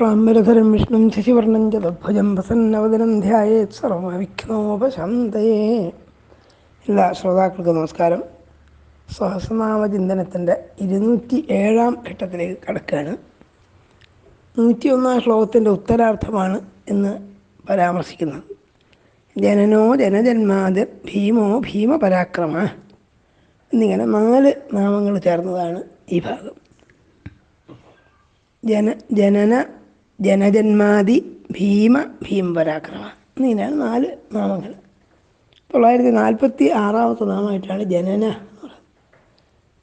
ക്ലാംബരധരം വിഷ്ണും ശശിവർണം ചതുഭുജം പ്രസന്നവദനം ധ്യായേത് സർവവിഘ്നോപശാന്തയേ. എല്ലാ ശ്രോതാക്കൾക്കും നമസ്കാരം. സഹസ്രനാമ ചിന്തനത്തിന്റെ ഇരുന്നൂറ്റി ഏഴാം ഘട്ടത്തിലേക്ക് കടക്കുകയാണ്. നൂറ്റി ഒന്നാം ശ്ലോകത്തിന്റെ ഉത്തരാർത്ഥമാണ് എന്ന് പരാമർശിക്കുന്നത്. ജനനോ ജനജന്മാതിർ ഭീമോ ഭീമപരാക്രമ എന്നിങ്ങനെ നാല് നാമങ്ങൾ ചേർന്നതാണ് ഈ ഭാഗം. ജന ജനന ജനജന്മാതി ഭീമ ഭീംവരാക്രമ എന്നിങ്ങനെയാണ് നാല് നാമങ്ങൾ. തൊള്ളായിരത്തി നാൽപ്പത്തി ആറാമത്തെ നാമമായിട്ടാണ് ജനന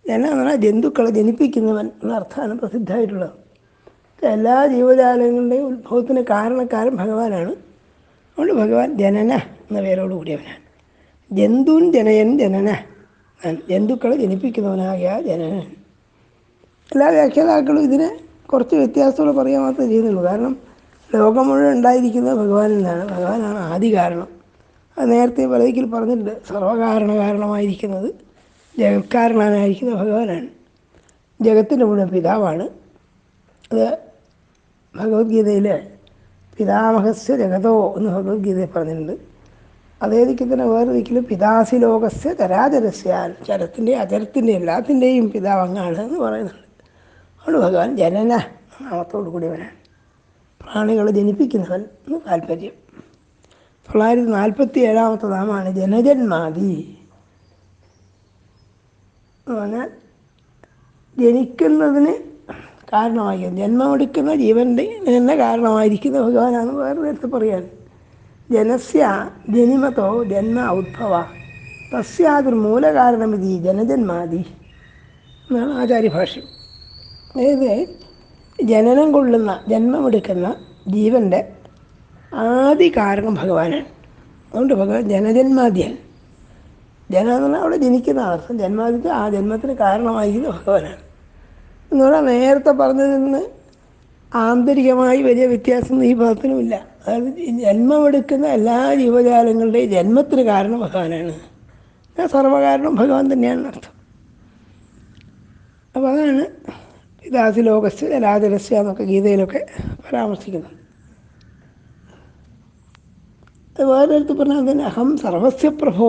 ജന എന്ന് പറഞ്ഞാൽ ജന്തുക്കളെ ജനിപ്പിക്കുന്നവൻ എന്ന അർത്ഥമാണ് പ്രസിദ്ധമായിട്ടുള്ളത്. എല്ലാ ജീവജാലങ്ങളുടെയും ഉത്ഭവത്തിന് കാരണക്കാരൻ ഭഗവാനാണ്. അതുകൊണ്ട് ഭഗവാൻ ജനന എന്ന പേരോട് കൂടിയവനാണ്. ജന്തുൻ ജനയൻ ജനന. ജന്തുക്കളെ ജനിപ്പിക്കുന്നവനാകിയ ജനനൻ. എല്ലാ വ്യാഖ്യാതാക്കളും ഇതിനെ കുറച്ച് വ്യത്യാസത്തോടെ പറയാൻ മാത്രമേ ചെയ്യുന്നുള്ളൂ. കാരണം ലോകം മുഴുവൻ ഉണ്ടായിരിക്കുന്നത് ഭഗവാനിൽ നിന്നാണ്. ഭഗവാനാണ് ആദി കാരണം. അത് നേരത്തെ പലതിക്കൽ പറഞ്ഞിട്ടുണ്ട്. സർവകാരണ കാരണമായിരിക്കുന്നത് ജഗത്കാരണനായിരിക്കുന്ന ഭഗവാനാണ്. ജഗത്തിന്റെ മുഴുവൻ പിതാവാണ്. അത് ഭഗവത്ഗീതയിൽ പിതാമഹസ്യ ജഗതോ എന്ന് ഭഗവത്ഗീതയിൽ പറഞ്ഞിട്ടുണ്ട്. അതേ ദിക്കിൽ തന്നെ വേറെ ദിക്കിൽ പിതാസി ലോകസ്യ ചരാചരസ്യ ചരത്തിന്റെ അചരത്തിന്റെ എല്ലാത്തിന്റെയും പിതാവ് അങ്ങാണ് എന്ന് പറയുന്നുണ്ട്. അതുകൊണ്ട് ഭഗവാൻ ജനന നാമത്തോടു കൂടിയവനാണ്. പ്രാണികളെ ജനിപ്പിക്കുന്നവൻ എന്ന് താല്പര്യം. തൊള്ളായിരത്തി നാൽപ്പത്തി ഏഴാമത്തെ നാമമാണ് ജനജന്മാതി എന്ന് പറഞ്ഞാൽ ജനിക്കുന്നതിന് കാരണമായിരിക്കും ജന്മമെടുക്കുന്ന ജീവന്റെ തന്നെ കാരണമായിരിക്കുന്ന ഭഗവാനാണ് വേറെ നേരത്തെ പറയാൻ. ജനസ്യ ജനിമതോ ജന്മ ഉദ്ഭവ തസ്യാതൊരു മൂലകാരണമിതി ജനജന്മാതി എന്നാണ് ആചാര്യഭാഷ്യം. അതായത് ജനനം കൊള്ളുന്ന ജന്മമെടുക്കുന്ന ജീവന്റെ ആദി കാരണം ഭഗവാനാണ്. അതുകൊണ്ട് ഭഗവാൻ ജനജന്മാദ്യൻ ജനം അവിടെ ജനിക്കുന്ന അർത്ഥം ജന്മാദിക്ക് ആ ജന്മത്തിന് കാരണമായിരിക്കുന്ന ഭഗവാനാണ്. എന്ന് പറഞ്ഞാൽ നേരത്തെ പറഞ്ഞതിൽ നിന്ന് ആന്തരികമായി വലിയ വ്യത്യാസം ഈ ഭാഗത്തിനുമില്ല അതായത് ജന്മമെടുക്കുന്ന എല്ലാ ജീവജാലങ്ങളുടെയും ജന്മത്തിന് കാരണം ഭഗവാനാണ്. സർവകാരണം ഭഗവാൻ തന്നെയാണ് അർത്ഥം അപ്പോൾ അതാണ് പിതാസി ലോകസ് ജലാതിരസ്യ എന്നൊക്കെ ഗീതയിലൊക്കെ പരാമർശിക്കുന്നു. അത് വേറെ എടുത്ത് പറഞ്ഞാൽ തന്നെ അഹം സർവസ്യ പ്രഭോ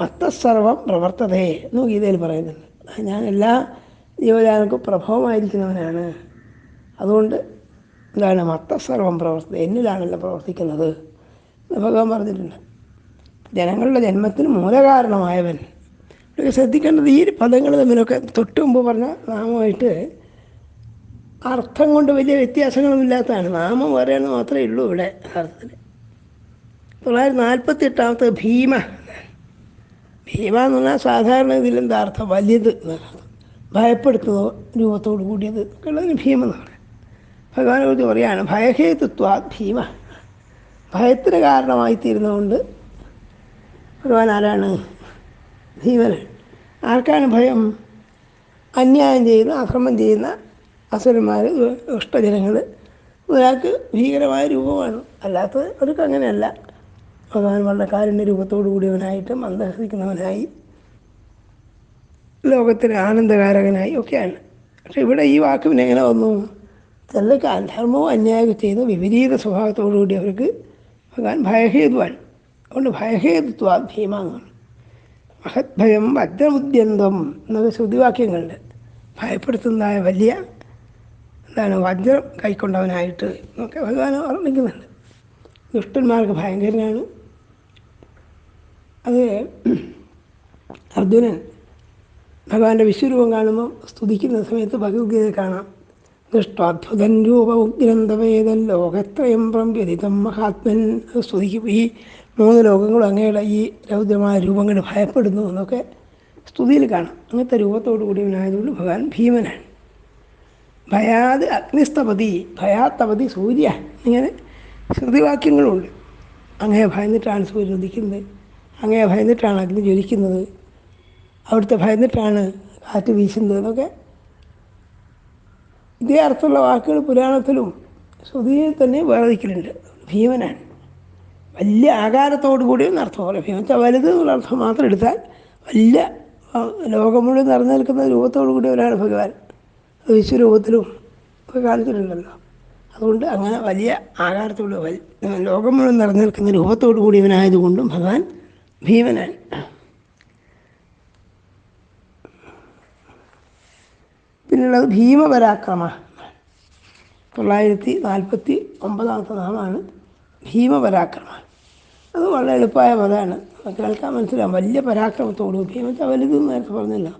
മത്തസർവം പ്രവർത്തതേ എന്ന് ഗീതയിൽ പറയുന്നുണ്ട്. ഞാൻ എല്ലാ ജീവജാലങ്ങൾക്കും പ്രഭവമായിരിക്കുന്നവനാണ്. അതുകൊണ്ട് എന്താണ് മത്തസർവം പ്രവർത്തി എന്നിലാണല്ലോ പ്രവർത്തിക്കുന്നത്? എന്ന് ഭഗവാൻ പറഞ്ഞിട്ടുണ്ട്. ജനങ്ങളുടെ ജന്മത്തിന് മൂലകാരണമായവൻ. ശ്രദ്ധിക്കേണ്ടത് ഈ പദങ്ങൾ തമ്മിലൊക്കെ തൊട്ട് മുമ്പ് പറഞ്ഞ നാമമായിട്ട് അർത്ഥം കൊണ്ട് വലിയ വ്യത്യാസങ്ങളൊന്നുമില്ലാത്തതാണ്. നാമം വേറെയാണ് മാത്രമേ ഉള്ളൂ ഇവിടെ അർത്ഥത്തിൽ തൊള്ളായിരത്തി നാൽപ്പത്തി എട്ടാമത്തെ ഭീമ. ഭീമ എന്ന് പറഞ്ഞാൽ സാധാരണ ഇതിലെന്താ അർത്ഥം? വലിയത് എന്നർത്ഥം ഭയപ്പെടുത്തുന്ന രൂപത്തോട് കൂടിയത് ഉള്ളതിന് ഭീമ എന്നാണ്. ഭഗവാനെ കുറിച്ച് പറയുകയാണ് ഭയഹേതുത്വ ഭീമ. ഭയത്തിന് കാരണമായി തീരുന്നതുകൊണ്ട് ഭഗവാൻ ആരാണ്? ഭീമനാണ്. ആർക്കാണ് ഭയം? അന്യായം ചെയ്യുന്ന അക്രമം ചെയ്യുന്ന അസുരന്മാർ ദുഷ്ടജനങ്ങൾ ഒരാൾക്ക് ഭീകരമായ രൂപമാണ്. അല്ലാത്തത് അവർക്ക് അങ്ങനെയല്ല. ഭഗവാൻ വളരെ കാരുണ്യ രൂപത്തോടു കൂടിയവനായിട്ട് മന്ദഹസിക്കുന്നവനായി ലോകത്തിന് ആനന്ദകാരകനായി ഒക്കെയാണ്. പക്ഷെ ഇവിടെ ഈ വാക്ക് പിന്നെ എങ്ങനെ വന്നു? തെല്ലക്ക് അധർമ്മവും അന്യായമൊക്കെ ചെയ്യുന്ന വിപരീത സ്വഭാവത്തോടു കൂടി അവർക്ക് ഭഗവാൻ ഭയഹേതുവാണ്. അതുകൊണ്ട് ഭയഹേതുത്വ ഭീമ മഹത്ഭയം മഹത് ഭയം വജ്രമുദ്യന്തം എന്നൊക്കെ ശ്രുതിവാക്യങ്ങളുണ്ട്. ഭയപ്പെടുത്തുന്നതായ വലിയ എന്താണ് വജ്രം കൈക്കൊണ്ടവനായിട്ട് എന്നൊക്കെ ഭഗവാൻ ഓർമ്മിക്കുന്നുണ്ട്. ദുഷ്ടന്മാർക്ക് ഭയങ്കരനാണ്. അത് അർജുനൻ ഭഗവാന്റെ വിശ്വരൂപം കാണുമ്പോൾ സ്തുതിക്കുന്ന സമയത്ത് ഭഗവത്ഗീത കാണാം. ദൃഷ്ടാദ്ഭുതൻ രൂപ ഉഗ്രന്ഥവേദൻ ലോകത്രയം പ്രംവ്യതിതം മഹാത്മൻ. സ്തുതിക്കും. ഈ മൂന്ന് ലോകങ്ങളും അങ്ങയുടെ ഈ രൗദ്രമായ രൂപങ്ങൾ ഭയപ്പെടുന്നു എന്നൊക്കെ സ്തുതിയിൽ കാണാം. അങ്ങനത്തെ രൂപത്തോടു കൂടിയവനായതുകൊണ്ട് ഭഗവാൻ ഭീമനാണ്. ഭയാത് അഗ്നിസ്തപതി ഭയാത്തപതി സൂര്യ ഇങ്ങനെ ശ്രുതിവാക്യങ്ങളുണ്ട്. അങ്ങയെ ഭയന്നിട്ടാണ് സൂര്യൻ ഉദിക്കുന്നത്. അങ്ങയെ ഭയന്നിട്ടാണ് അഗ്നി ജ്വലിക്കുന്നത്. അവിടുത്തെ ഭയന്നിട്ടാണ് കാറ്റ് വീശുന്നത് എന്നൊക്കെ ഇതേ അർത്ഥമുള്ള വാക്കുകൾ പുരാണത്തിലും ശ്രുതിയിൽ തന്നെ വേർതിക്കലുണ്ട് ഭീമനാണ്. വലിയ ആകാരത്തോടു കൂടി എന്നർത്ഥം പോലെ ഭീമൻ. വലുത് എന്നുള്ള അർത്ഥം മാത്രം എടുത്താൽ വലിയ ലോകം മുഴുവൻ നിറഞ്ഞു നിൽക്കുന്ന രൂപത്തോടു കൂടി ഒരാൾ ഭഗവാൻ. വിശ്വരൂപത്തിലും ഒക്കെ കാണിച്ചിട്ടുണ്ടല്ലോ. അതുകൊണ്ട് അങ്ങനെ വലിയ ആകാരത്തോട് ലോകം മുഴുവൻ നിറഞ്ഞു നിൽക്കുന്ന രൂപത്തോടു കൂടിയവനായതുകൊണ്ടും ഭഗവാൻ ഭീമനാണ് പിന്നുള്ളത് ഭീമപരാക്രമ. തൊള്ളായിരത്തി നാൽപ്പത്തി ഒമ്പതാമത്തെ നാമാണ് ഭീമപരാക്രമ. അത് വളരെ എളുപ്പമായ പദമാണ്. കേൾക്കാൻ മനസ്സിലാവും. വലിയ പരാക്രമത്തോടു ഭീമത്തെ വലുതെന്ന് നേരത്തെ പറഞ്ഞല്ലോ.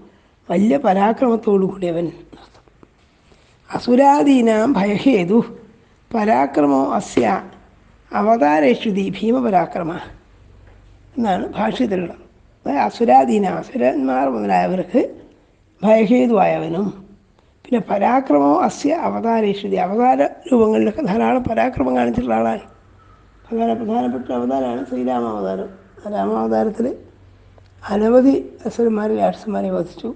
വലിയ പരാക്രമത്തോടു കൂടിയവൻ. അസുരാദീനാം ഭയഹേതു. പരാക്രമോ അസ്യ. അവതാരേഷുതി ഭീമപരാക്രമ. എന്നാണ് ഭാഷ്യത്തിലുള്ളത്. അതായത് അസുരാദീന അസുരന്മാർ മുതലായവർക്ക് ഭയഹേതുവായവനും. പിന്നെ പരാക്രമോ അസ്യ അവതാരേഷുതി അവതാര രൂപങ്ങളിലൊക്കെ ധാരാളം പരാക്രമം കാണിച്ചിട്ടുള്ള ആളാണ്. പ്രധാന പ്രധാനപ്പെട്ട അവതാരമാണ് ശ്രീരാമാവതാരം. രാമാവതാരത്തിൽ അനവധി അസുരന്മാരെ രാക്ഷസന്മാരെ വധിച്ചു.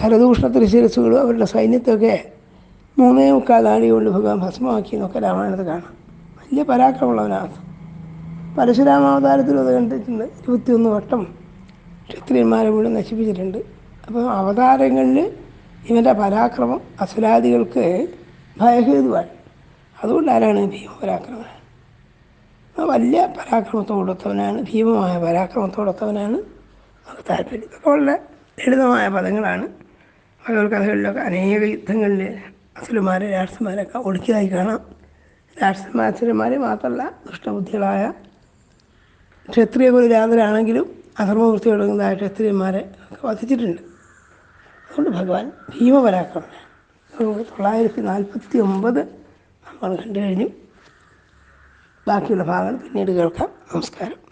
ഖരദൂഷണ തൃശിരസുകളും അവരുടെ സൈന്യത്തൊക്കെ മൂന്നേ മുക്കാൽ ആടി കൊണ്ട് ഭഗവാൻ ഭസ്മമാക്കി എന്നൊക്കെ രാമായണത്തിൽ കാണാം. വലിയ പരാക്രമമുള്ളവനാണ്. പരശുരാമാവതാരത്തിലും അത് കണ്ടിട്ടുണ്ട്. ഇരുപത്തിയൊന്ന് വട്ടം ക്ഷത്രിയന്മാരെ മുഴുവൻ നശിപ്പിച്ചിട്ടുണ്ട്. അപ്പോൾ അവതാരങ്ങളിൽ ഇവന്റെ പരാക്രമം അസുരാദികൾക്ക് ഭയഹേതുവാണ്. അതുകൊണ്ട് ആരാണ് ഭീമപരാക്രമൻ വലിയ പരാക്രമത്തോടൊത്തവനാണ് ഭീമമായ പരാക്രമത്തോടൊത്തവനാണ്. നമുക്ക് താല്പര്യം. വളരെ ലളിതമായ പദങ്ങളാണ്. ഭഗവത് കഥകളിലൊക്കെ അനേക യുദ്ധങ്ങളിൽ അസുരന്മാരെ രാഷ്ട്രന്മാരൊക്കെ ഒടുക്കിയതായി കാണാം. രാഷ്ട്രന്മാരന്മാരെ മാത്രമല്ല ദുഷ്ടബുദ്ധികളായ ക്ഷത്രിയ കുലജാതരാണെങ്കിലും അധർമ്മവൃത്തി തുടങ്ങുന്നതായ ക്ഷത്രിയന്മാരെ വധിച്ചിട്ടുണ്ട്. അതുകൊണ്ട് ഭഗവാൻ ഭീമപരാക്രമനാണ് നമുക്ക് തൊള്ളായിരത്തി നാൽപ്പത്തി ഒമ്പത് നമ്മൾ കണ്ടു കഴിഞ്ഞു ബാക്കിയുള്ള ഭാഗങ്ങൾ പിന്നീട് കേൾക്കാം. നമസ്കാരം.